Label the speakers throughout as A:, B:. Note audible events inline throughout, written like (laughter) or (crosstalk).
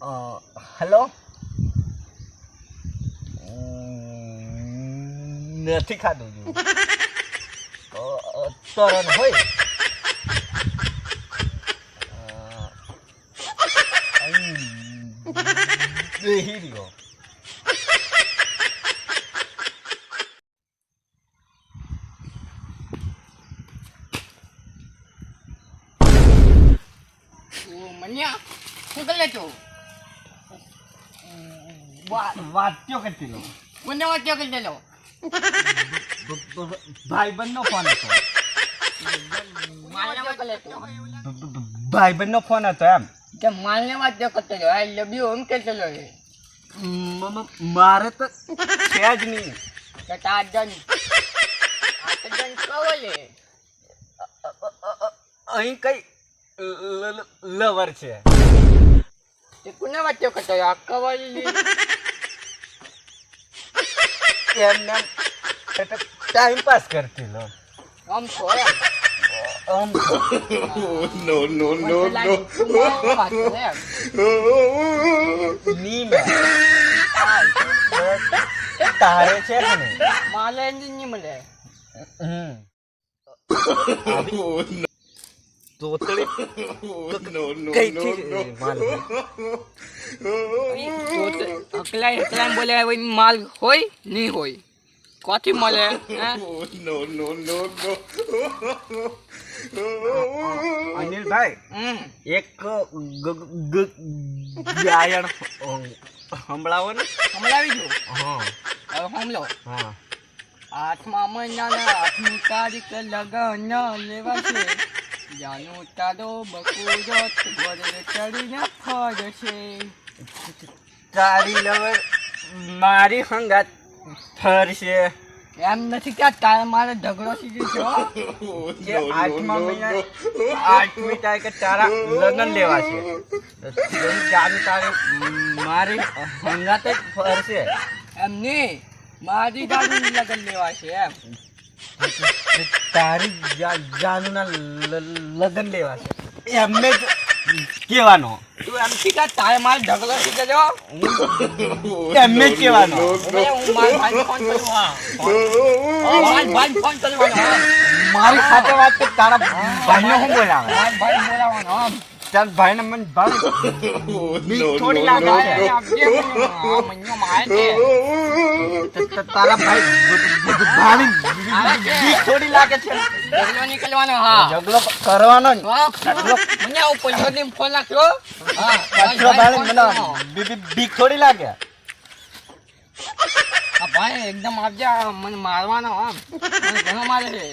A: અ, hello નથી ખાધું હજુ. અ, અ, તરણ હોય અ, અહીં બેહી રહ્યો
B: મન્યા શું કરે તું
A: વા- વાત્યો કરતી લો
B: મને વાંચ્યો કરી દેલો
A: ભાઈબંધનો ફોન હતો.
B: વાંચ્યો તું
A: ફોન હતો એમ.
B: કે માલને વાંચ્યો કરતો હતો આઈ લવ યુ એમ કહેતો
A: મારે તો છે જ નહીં.
B: કે તાર જન જન
A: અહીં કઈ લ- લ- લવર છે.
B: તે કોને વાંચ્યો કરતો આ કવાલી
A: એમને ટાઈમ પાસ કરતી લો.
B: આમ છો એમ.
A: આમ
B: નો નો નો એમ.
A: ની તારે છે ને
B: માલે નહીં મળે.
A: હમ. (laughs) તોતળી (laughs)
B: બોલે હવે માલ હોય નહીં હોય. કોથી મળે (laughs)
C: no.
A: અનિલભાઈ એક ગાયણ સંભળાવો ને.
B: સંભળાવી દો.
A: હા.
B: હવે સાંભળો
A: હા.
B: આઠમા મહિનાના આઠમી તારીખ લગન લેવા છે. જાનું તારો બકુરો વરરે ચડીને ફરશે
A: તારી લવર મારી સંગાત ફરશે
B: એમ નથી કે તારે મારે ઝઘડો સીધી છો
A: જે આઠમા મહિના આઠમી તારીખે તારા લગ્ન લેવા છે. ચાલુ તારે મારી સંગાત જ ફરશે.
B: એમ નહીં મારી દાદી લગન લેવા છે એમ.
A: તારી જાનુના લગ્ન લેવા છે. એમને કેવાનો
B: તું એમ થી કે તારે મારે ઢગલો શીખે જો
A: એમને જ
B: હું મારા
A: સાથે વાત તારા ભાઈને હું બોલાવે?
B: ભાઈ ભાઈને હા.
A: તાર ભાઈને મને ભાઈ થોડી લાગે છે તારા ભાઈ ભાઈ થોડી લાગે છે
B: ઝઘડો નીકળવાનો હા
A: ઝઘડો કરવાનો
B: મને આવું પંચોતેર ફોન નાખ્યો હા
A: પાછો ભાઈ મને
B: ભાઈ
A: બી- બી- બીક થોડી લાગે
B: આ ભાઈ એકદમ આપજે આ મને મારવાનો આમ મને ઘણો મારે છે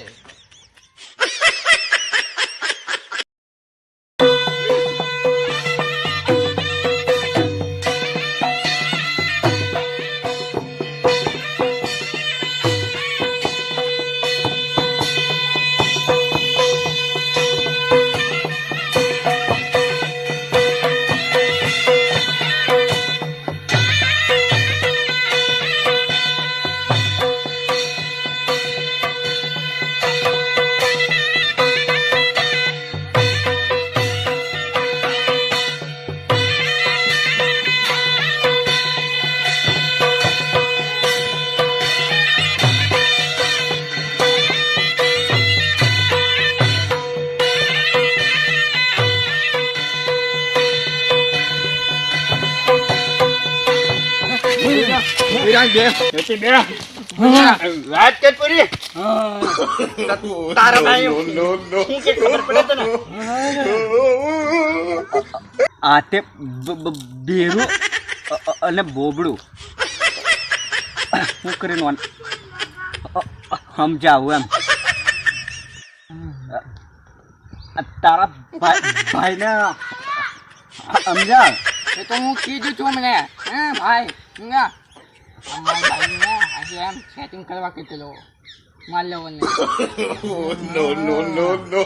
A: બેરું અને બોબડું. શું કરીને સમજાવું એમ? આ તારા ભાઈ ને સમજાવ?
B: એ તો હું કીધું છું મને હે ભાઈ એમ સેટિંગ કરવા કીધેલો. માર લેવલ ને.
C: no, no, no, no.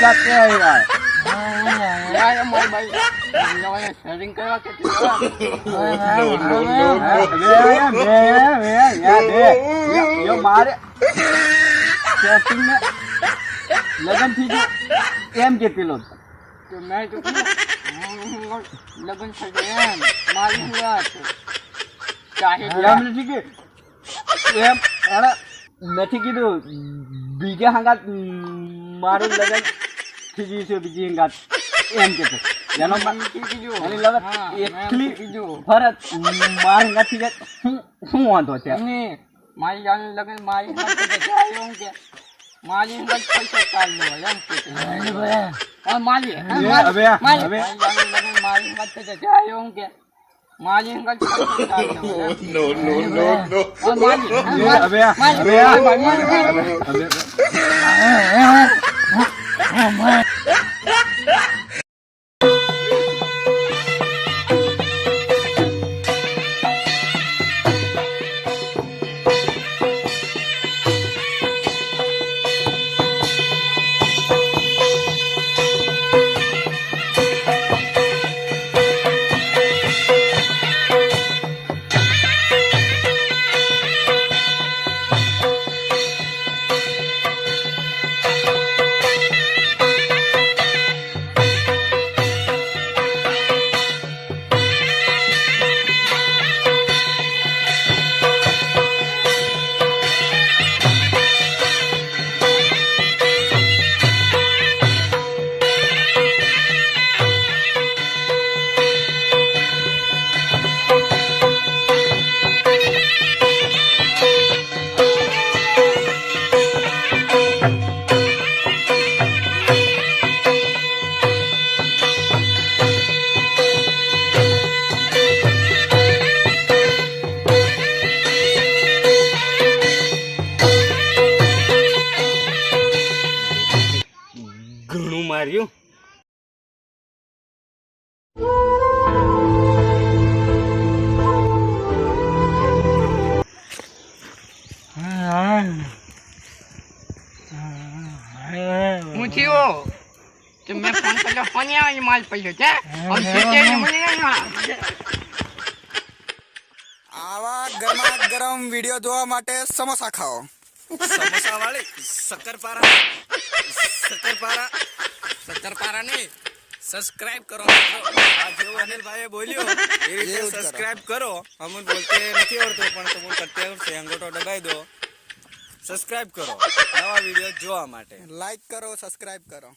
A: જાતે આવ્યા
B: યાર મારા ભાઈ લેવલ સેટિંગ કરવા કીધેલો.
A: મારે સેટિંગ ને લગનથી એમ કે પેલો
B: તો મેં તો લગ્ન થઈ ગયા એમ? મારી વાત? ચાહે
A: એમ નથી કે એમ એણે નથી કીધું. બીજા હંગાત મારું લગન થઈ ગયું છે બીજી હંગાત. એમ કે છે. એનો
B: હા,
A: એટલી
B: કીધું.
A: ફરજ. માર નથી જાય શું શું વાંધો છે?
B: મારી જાણ લગન મારી તો કે મારી પૈસા ચાલ લો એમ કે મારી,
A: હવે. હવે.
B: મારી જાન લગન મારી હાથ તો જાય એવું કે
C: no.
B: હા.
A: હવે હવે
B: મારી, મારી.
A: હવે
B: ફોન આવે માલ પડ્યો છે તે આવે.
D: ગરમા ગરમ વીડિયો જોવા માટે સમોસા ખાઓ.
E: સમોસા વાળી શક્કરપારા. શક્કરપારા. શક્કરપારા નહીં સબસ્ક્રાઇબ કરો. આ જેવું અનિલભાઈએ બોલ્યું એ રીતે. સબસ્ક્રાઇબ કરો. અમુક બોલતે નથી આવડતું પણ તમને કરતે આવડશે અંગૂઠો દબાઈ દો. સબસ્ક્રાઇબ કરો. નવા વીડિયો જોવા માટે.
D: લાઈક કરો સબસ્ક્રાઇબ કરો.